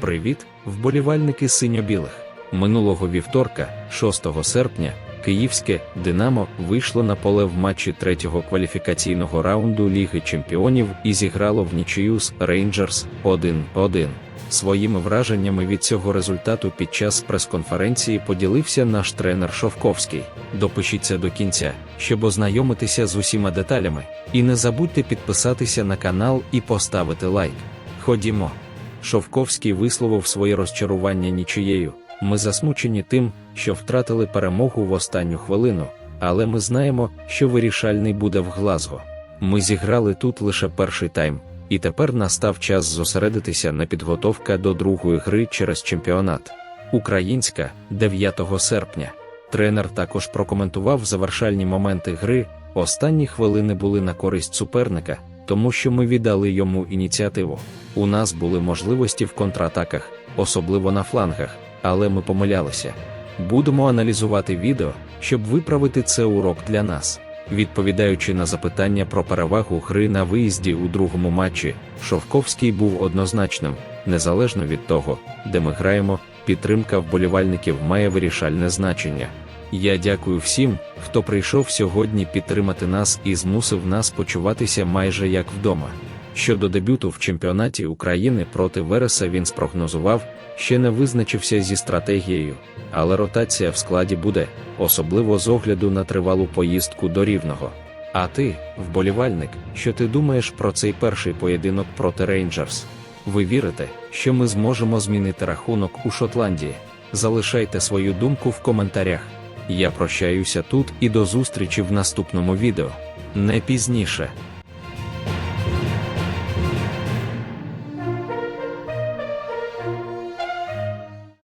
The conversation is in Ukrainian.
Привіт, вболівальники синьо-білих. Минулого вівторка, 6 серпня, київське Динамо вийшло на поле в матчі третього кваліфікаційного раунду Ліги Чемпіонів і зіграло в нічию з Рейнджерс 1-1. Своїми враженнями від цього результату під час прес-конференції поділився наш тренер Шовковський. Допишіться до кінця, щоб ознайомитися з усіма деталями. І не забудьте підписатися на канал і поставити лайк. Ходімо. Шовковський висловив своє розчарування нічиєю. Ми засмучені тим, що втратили перемогу в останню хвилину, але ми знаємо, що вирішальний буде в Глазго. Ми зіграли тут лише перший тайм, і тепер настав час зосередитися на підготовка до другої гри через чемпіонат. Українська 9 серпня. Тренер також прокоментував завершальні моменти гри. Останні хвилини були на користь суперника, тому що ми віддали йому ініціативу. У нас були можливості в контратаках, особливо на флангах, але ми помилялися. Будемо аналізувати відео, щоб виправити це урок для нас. Відповідаючи на запитання про перевагу гри на виїзді у другому матчі, Шовковський був однозначним, незалежно від того, де ми граємо, підтримка вболівальників має вирішальне значення. Я дякую всім, хто прийшов сьогодні підтримати нас і змусив нас почуватися майже як вдома. Щодо дебюту в чемпіонаті України проти Вереса він спрогнозував, ще не визначився зі стратегією, але ротація в складі буде, особливо з огляду на тривалу поїздку до рівного. А ти, вболівальник, що ти думаєш про цей перший поєдинок проти Рейнджерс? Ви вірите, що ми зможемо змінити рахунок у Шотландії? Залишайте свою думку в коментарях. Я прощаюся тут і до зустрічі в наступному відео. Не пізніше.